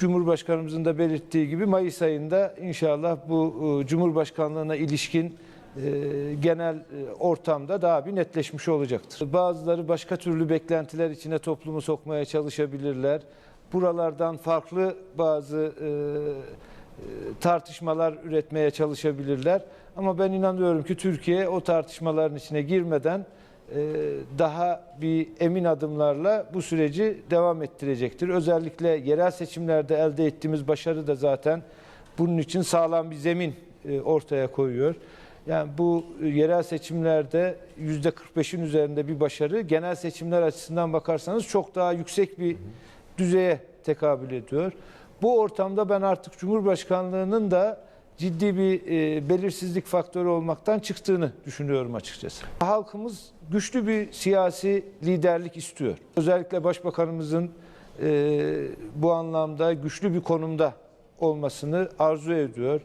Cumhurbaşkanımızın da belirttiği gibi Mayıs ayında inşallah bu e, Cumhurbaşkanlığına ilişkin e, genel e, ortamda daha bir netleşmiş olacaktır. Bazıları başka türlü beklentiler içine toplumu sokmaya çalışabilirler. Buralardan farklı bazı tartışmalar üretmeye çalışabilirler. Ama ben inanıyorum ki Türkiye o tartışmaların içine girmeden daha bir emin adımlarla bu süreci devam ettirecektir. Özellikle yerel seçimlerde elde ettiğimiz başarı da zaten bunun için sağlam bir zemin e, ortaya koyuyor. Yani bu e, yerel seçimlerde %45'in üzerinde bir başarı, genel seçimler açısından bakarsanız çok daha yüksek bir düzeye tekabül ediyor. Bu ortamda ben artık Cumhurbaşkanlığının da ciddi bir e, belirsizlik faktörü olmaktan çıktığını düşünüyorum açıkçası. Halkımız güçlü bir siyasi liderlik istiyor. Özellikle Başbakanımızın e, bu anlamda güçlü bir konumda olmasını arzu ediyor.